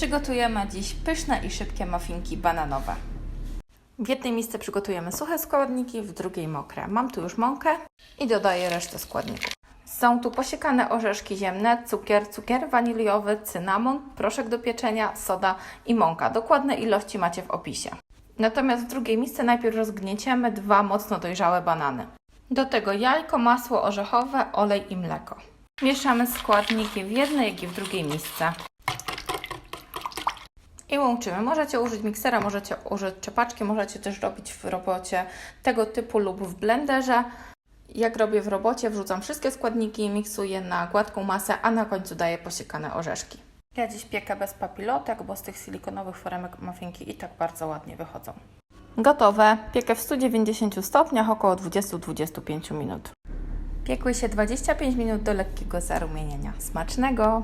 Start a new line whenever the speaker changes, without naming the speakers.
Przygotujemy dziś pyszne i szybkie muffinki bananowe. W jednej misce przygotujemy suche składniki, w drugiej mokre. Mam tu już mąkę i dodaję resztę składników. Są tu posiekane orzeszki ziemne, cukier, cukier waniliowy, cynamon, proszek do pieczenia, soda i mąka. Dokładne ilości macie w opisie. Natomiast w drugiej misce najpierw rozgnieciemy dwa mocno dojrzałe banany. Do tego jajko, masło orzechowe, olej i mleko. Mieszamy składniki w jednej, jak i w drugiej misce. I łączymy. Możecie użyć miksera, możecie użyć czepaczki, możecie też robić w robocie tego typu lub w blenderze. Jak robię w robocie, wrzucam wszystkie składniki, miksuję na gładką masę, a na końcu daję posiekane orzeszki. Ja dziś piekę bez papilotek, bo z tych silikonowych foremek muffinki i tak bardzo ładnie wychodzą. Gotowe. Piekę w 190 stopniach około 20-25 minut. Piekły się 25 minut do lekkiego zarumienienia. Smacznego!